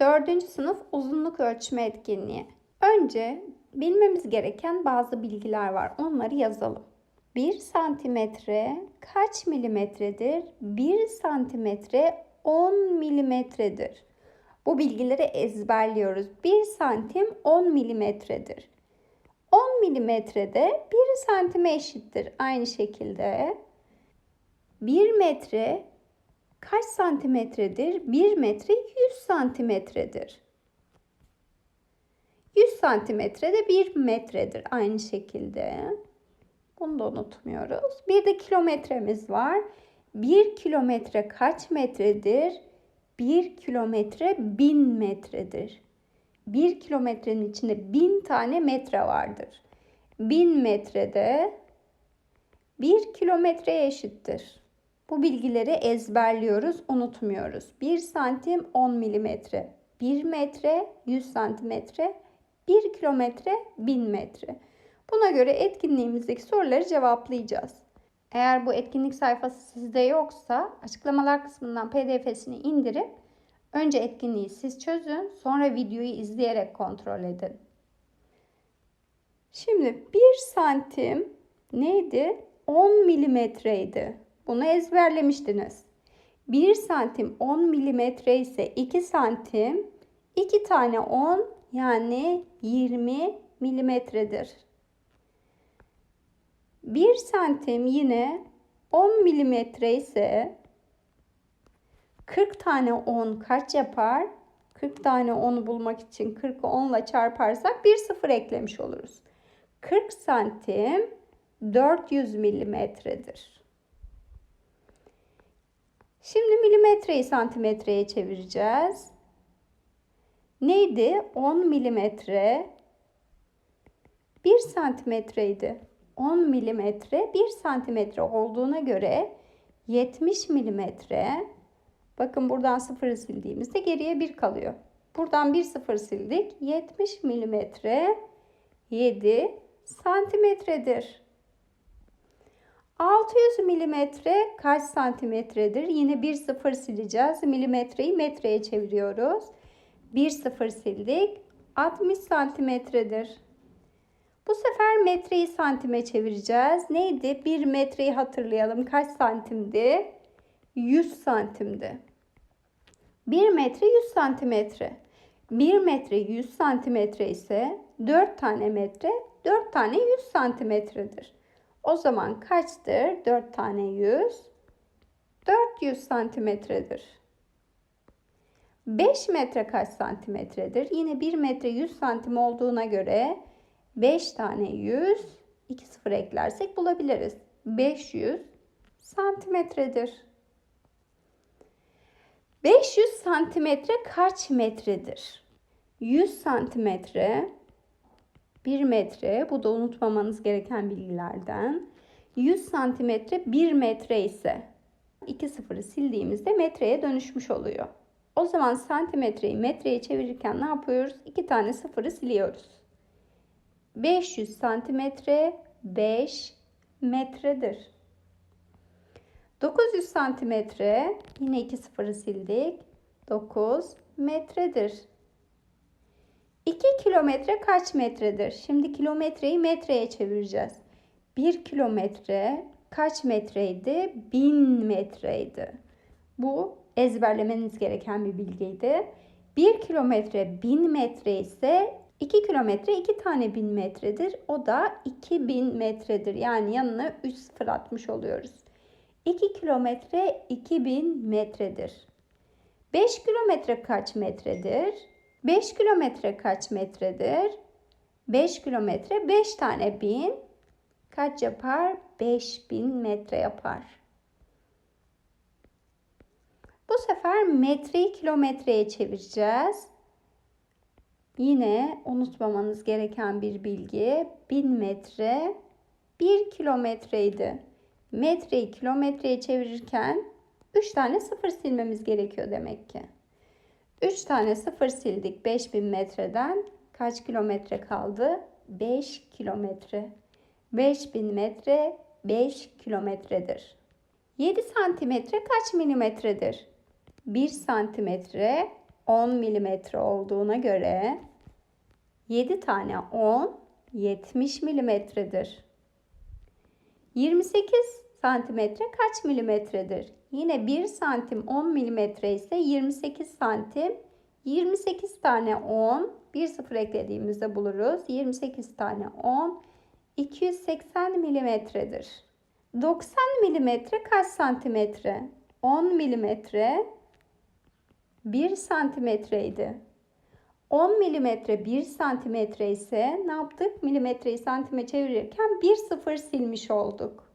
Dördüncü sınıf uzunluk ölçme etkinliği. Önce bilmemiz gereken bazı bilgiler var. Onları yazalım. 1 santimetre kaç milimetredir? 1 santimetre 10 milimetredir. Bu bilgileri ezberliyoruz. 1 santim 10 milimetredir. 10 milimetrede 1 santime eşittir. Aynı şekilde 1 metre kaç santimetredir? 1 metre 100 santimetredir. 100 santimetre de 1 metredir aynı şekilde. Bunu da unutmuyoruz. Bir de kilometremiz var. 1 kilometre kaç metredir? 1 kilometre 1000 metredir. 1 kilometrenin içinde 1000 tane metre vardır. 1000 metrede 1 kilometreye eşittir. Bu bilgileri ezberliyoruz, unutmuyoruz. 1 santim 10 milimetre, 1 metre 100 santimetre, 1 kilometre 1000 metre. Buna göre etkinliğimizdeki soruları cevaplayacağız. Eğer bu etkinlik sayfası sizde yoksa açıklamalar kısmından pdf'sini indirip önce etkinliği siz çözün sonra videoyu izleyerek kontrol edin. Şimdi 1 santim neydi? 10 milimetreydi. Bunu ezberlemiştiniz. 1 santim 10 milimetre ise 2 santim 2 tane 10 yani 20 milimetredir. 1 santim yine 10 milimetre ise 40 tane 10 kaç yapar? 40 tane 10'u bulmak için 40'ı 10 ile çarparsak bir sıfır eklemiş oluruz. 40 santim 400 milimetredir. Şimdi milimetreyi santimetreye çevireceğiz. Neydi? 10 milimetre 1 santimetreydi. 10 milimetre 1 santimetre olduğuna göre 70 milimetre bakın buradan 0'ı sildiğimizde geriye 1 kalıyor. Buradan 1 0 sildik. 70 milimetre 7 santimetredir. 600 milimetre kaç santimetredir? Yine 1 0 sileceğiz. Milimetreyi metreye çeviriyoruz. 1 0 sildik. 60 santimetredir. Bu sefer metreyi santime çevireceğiz. Neydi? 1 metreyi hatırlayalım. Kaç santimdi? 100 santimdi. 1 metre 100 santimetre. 1 metre 100 santimetre ise 4 tane metre 4 tane 100 santimetredir. O zaman kaçtır? 4 tane 100. 400 santimetredir. 5 metre kaç santimetredir? Yine 1 metre 100 santim olduğuna göre 5 tane 100, 2 sıfır eklersek bulabiliriz. 500 santimetredir. 500 santimetre kaç metredir? 100 santimetre 1 metre. Bu da unutmamanız gereken bilgilerden. 100 santimetre 1 metre ise 2 sıfırı sildiğimizde metreye dönüşmüş oluyor. O zaman santimetreyi metreye çevirirken ne yapıyoruz? 2 tane sıfırı siliyoruz. 500 santimetre 5 metredir. 900 santimetre yine 2 sıfırı sildik. 9 metredir. 2 kilometre kaç metredir? Şimdi kilometreyi metreye çevireceğiz. 1 kilometre kaç metreydi? 1000 metreydi. Bu ezberlemeniz gereken bir bilgiydi. 1 kilometre 1000 metre ise 2 kilometre 2 tane 1000 metredir. O da 2000 metredir. Yani yanına 3 sıfır atmış oluyoruz. 2 kilometre 2000 metredir. 5 kilometre kaç metredir? 5 kilometre kaç metredir? 5 kilometre 5 tane 1000 kaç yapar? 5000 metre yapar. Bu sefer metreyi kilometreye çevireceğiz. Yine unutmamanız gereken bir bilgi. 1000 metre 1 kilometreydi. Metreyi kilometreye çevirirken 3 tane sıfır silmemiz gerekiyor demek ki. 3 tane sıfır sildik 5000 metreden. Kaç kilometre kaldı? 5 kilometre. 5000 metre 5 kilometredir. 7 santimetre kaç milimetredir? 1 santimetre 10 milimetre olduğuna göre 7 tane 10 70 milimetredir. 28 santimetre kaç milimetredir? Yine 1 santim 10 milimetre ise 28 santim. 28 tane 10 bir sıfır eklediğimizde buluruz. 28 tane 10 280 milimetredir. 90 milimetre kaç santimetre? 10 milimetre 1 santimetreydi. 10 milimetre 1 santimetre ise ne yaptık? Milimetreyi santime çevirirken bir sıfır silmiş olduk.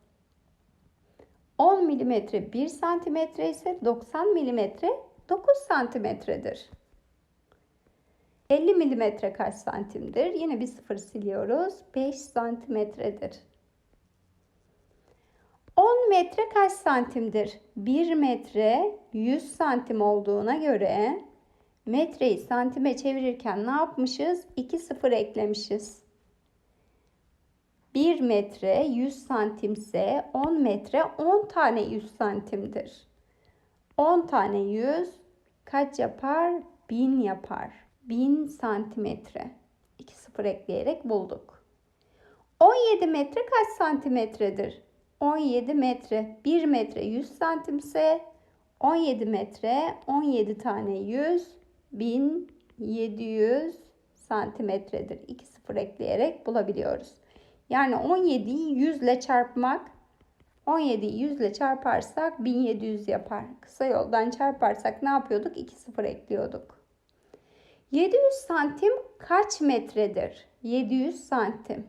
10 milimetre 1 santimetre ise 90 milimetre 9 santimetredir. 50 milimetre kaç santimdir? Yine bir sıfır siliyoruz. 5 santimetredir. 10 metre kaç santimdir? 1 metre 100 santim olduğuna göre metreyi santime çevirirken ne yapmışız? 2 sıfır eklemişiz. 1 metre 100 santimse 10 metre 10 tane 100 santimdir. 10 tane 100 kaç yapar? 1000 yapar. 1000 santimetre. 2 sıfır ekleyerek bulduk. 17 metre kaç santimetredir? 17 metre. 1 metre 100 santimse 17 metre 17 tane 100 1700 santimetredir. 2 sıfır ekleyerek bulabiliyoruz. Yani 17'yi 100 ile çarpmak 17'yi 100 ile çarparsak 1700 yapar. Kısa yoldan çarparsak ne yapıyorduk? 2 sıfır ekliyorduk. 700 santim kaç metredir? 700 santim.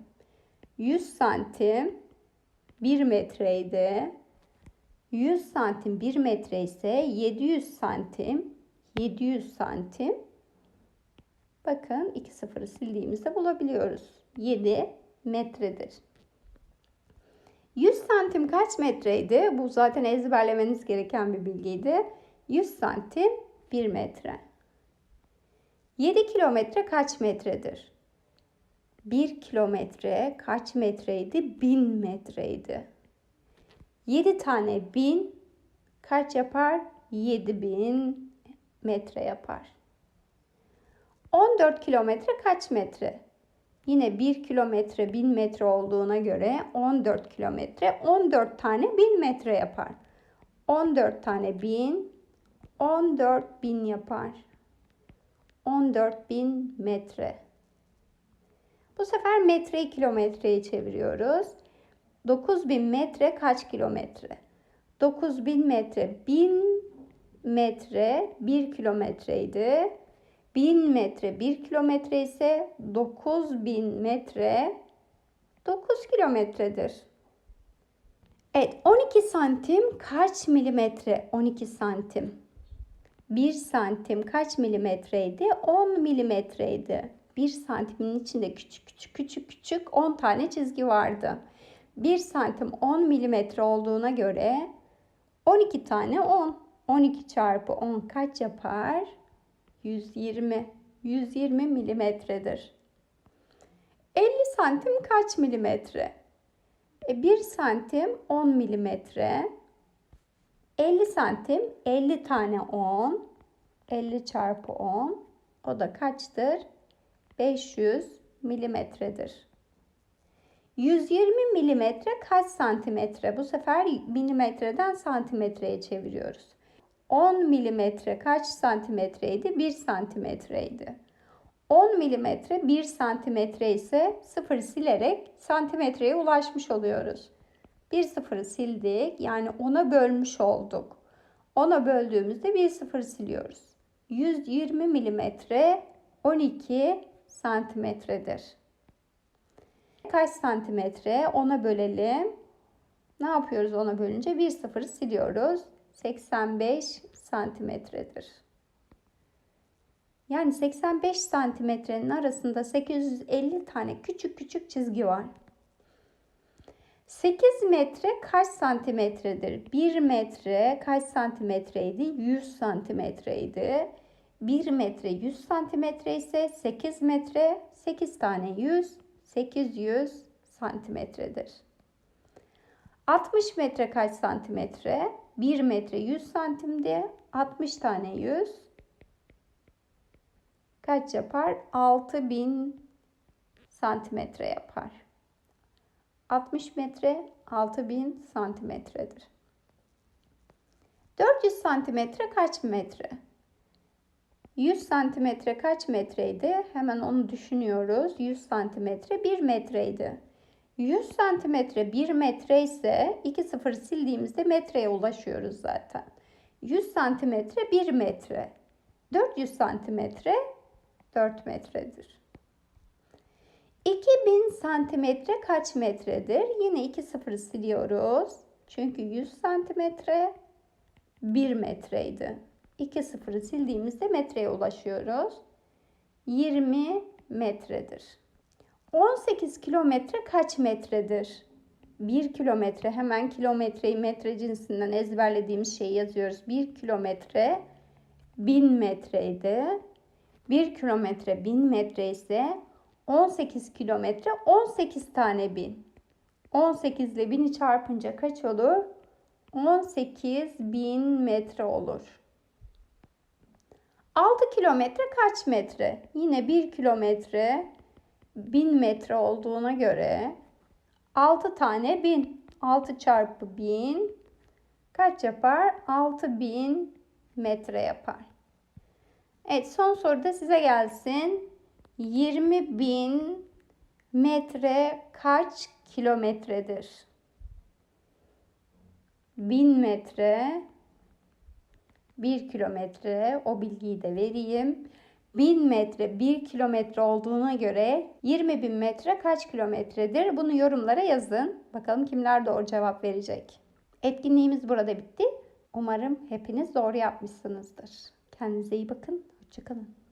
100 santim 1 metreydi. 100 santim 1 metre ise 700 santim 700 santim. Bakın 2 sıfırı sildiğimizde bulabiliyoruz. 7 metredir. 100 santim kaç metreydi? Bu zaten ezberlemeniz gereken bir bilgiydi. 100 santim 1 metre. 7 kilometre kaç metredir? 1 kilometre kaç metreydi? 1000 metreydi. 7 tane 1000 kaç yapar? 7000 metre yapar. 14 kilometre kaç metre? Yine 1 kilometre 1000 metre olduğuna göre 14 kilometre 14 tane 1000 metre yapar. 14 tane 1000 14 bin yapar. 14 bin metre. Bu sefer metreyi kilometreye çeviriyoruz. 9000 metre kaç kilometre? 9000 metre 1000 metre 1 kilometreydi. 1000 metre 1 kilometre ise 9000 metre 9 kilometredir. Evet 12 santim kaç milimetre? 12 santim. 1 santim kaç milimetreydi? 10 milimetreydi. 1 santimin içinde küçük küçük küçük küçük 10 tane çizgi vardı. 1 santim 10 milimetre olduğuna göre 12 tane 10. 12 çarpı 10 kaç yapar? 120. 120 milimetredir. 50 santim kaç milimetre? E 1 santim 10 milimetre. 50 santim 50 tane 10. 50 çarpı 10. O da kaçtır? 500 milimetredir. 120 milimetre kaç santimetre? Bu sefer milimetreden santimetreye çeviriyoruz. 10 milimetre kaç santimetreydi? 1 santimetreydi. 10 milimetre 1 santimetre ise sıfır silerek santimetreye ulaşmış oluyoruz. Bir sıfırı sildik yani 10'a bölmüş olduk. 10'a böldüğümüzde bir sıfır siliyoruz. 120 milimetre 12 santimetredir. Kaç santimetre? 10'a bölelim. Ne yapıyoruz 10'a bölünce? Bir sıfırı siliyoruz. 85 santimetredir. Yani 85 santimetrenin arasında 850 tane küçük küçük çizgi var. 8 metre kaç santimetredir? 1 metre kaç santimetreydi? 100 santimetreydi. 1 metre 100 santimetre ise 8 metre 8 tane 100 800 santimetredir. 60 metre kaç santimetre? 1 metre 100 santimdi. 60 tane 100 kaç yapar? 6000 santimetre yapar. 60 metre 6000 santimetredir. 400 santimetre kaç metre? 100 santimetre kaç metreydi? Hemen onu düşünüyoruz. 100 santimetre 1 metreydi. 100 santimetre 1 metre ise 2 sıfır sildiğimizde metreye ulaşıyoruz zaten. 100 santimetre 1 metre. 400 santimetre 4 metredir. 2000 santimetre kaç metredir? Yine 2 sıfır siliyoruz. Çünkü 100 santimetre 1 metreydi. 2 sıfırı sildiğimizde metreye ulaşıyoruz. 20 metredir. 18 kilometre kaç metredir? 1 kilometre hemen kilometreyi metre cinsinden ezberlediğimiz şeyi yazıyoruz. 1 kilometre 1000 metreydi. 1 kilometre 1000 metre ise 18 kilometre 18 tane bin. 18 ile 1000'i çarpınca kaç olur? 18 bin metre olur. 6 kilometre kaç metre? Yine 1 kilometre 1000 metre olduğuna göre 6 tane 1000. 6 çarpı 1000 kaç yapar? 6000 metre yapar. Evet son soru da size gelsin. 20 bin metre kaç kilometredir? 1000 metre 1 kilometre o bilgiyi de vereyim. 1000 metre 1 kilometre olduğuna göre 20 bin metre kaç kilometredir? Bunu yorumlara yazın. Bakalım kimler doğru cevap verecek. Etkinliğimiz burada bitti. Umarım hepiniz doğru yapmışsınızdır. Kendinize iyi bakın. Hoşçakalın.